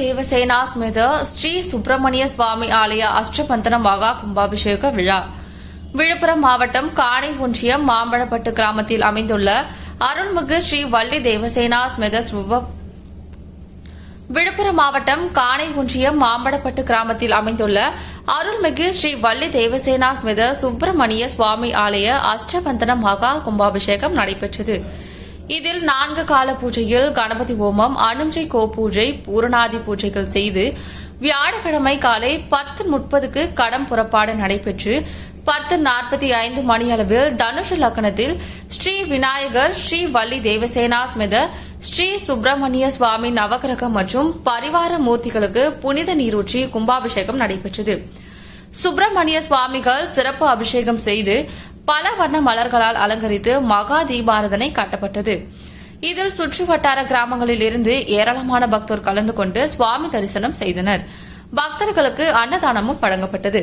தேவசேனா ஸ்மித ஸ்ரீ சுப்பிரமணிய சுவாமி ஆலய அஷ்டபந்தன மகா கும்பாபிஷேக விழா. விழுப்புரம் மாவட்டம் காணை ஒன்றியம் மாம்பழப்பட்டு கிராமத்தில் அமைந்துள்ள அருள்மிகு ஸ்ரீ வள்ளி தேவசேனா ஸ்மித விழுப்புரம் மாவட்டம் காணை ஒன்றியம் மாம்பழப்பட்டு கிராமத்தில் அமைந்துள்ள அருள்மிகு ஸ்ரீ வள்ளி தேவசேனா ஸ்மித சுப்பிரமணிய சுவாமி ஆலய அஷ்டபந்தன மகா கும்பாபிஷேகம் நடைபெற்றது. இதில் நான்கு கால பூஜையில் கணபதி ஹோமம் அனுஞ்சை கோ பூஜை பூரணாதி பூஜைகள் செய்து வியாழக்கிழமை காலை பத்து முப்பதுக்கு கடம் புறப்பாடு நடைபெற்று பத்து நாற்பத்தி ஐந்து மணியளவில் தனுஷ் லக்னத்தில் ஸ்ரீ விநாயகர் ஸ்ரீ வள்ளி தேவசேனா ஸ்மித ஸ்ரீ சுப்பிரமணிய சுவாமி நவகிரகம் மற்றும் பரிவார மூர்த்திகளுக்கு புனித நீரூற்றி கும்பாபிஷேகம் நடைபெற்றது. சுப்பிரமணிய சுவாமிகள் சிறப்பு அபிஷேகம் செய்து பல வண்ண மலர்களால் அலங்கரித்து மகா தீபாரதனை காட்டப்பட்டது. இதில் சுற்று வட்டார கிராமங்களில் இருந்து ஏராளமான பக்தர் கலந்து கொண்டு சுவாமி தரிசனம் செய்தனர். பக்தர்களுக்கு அன்னதானமும் வழங்கப்பட்டது.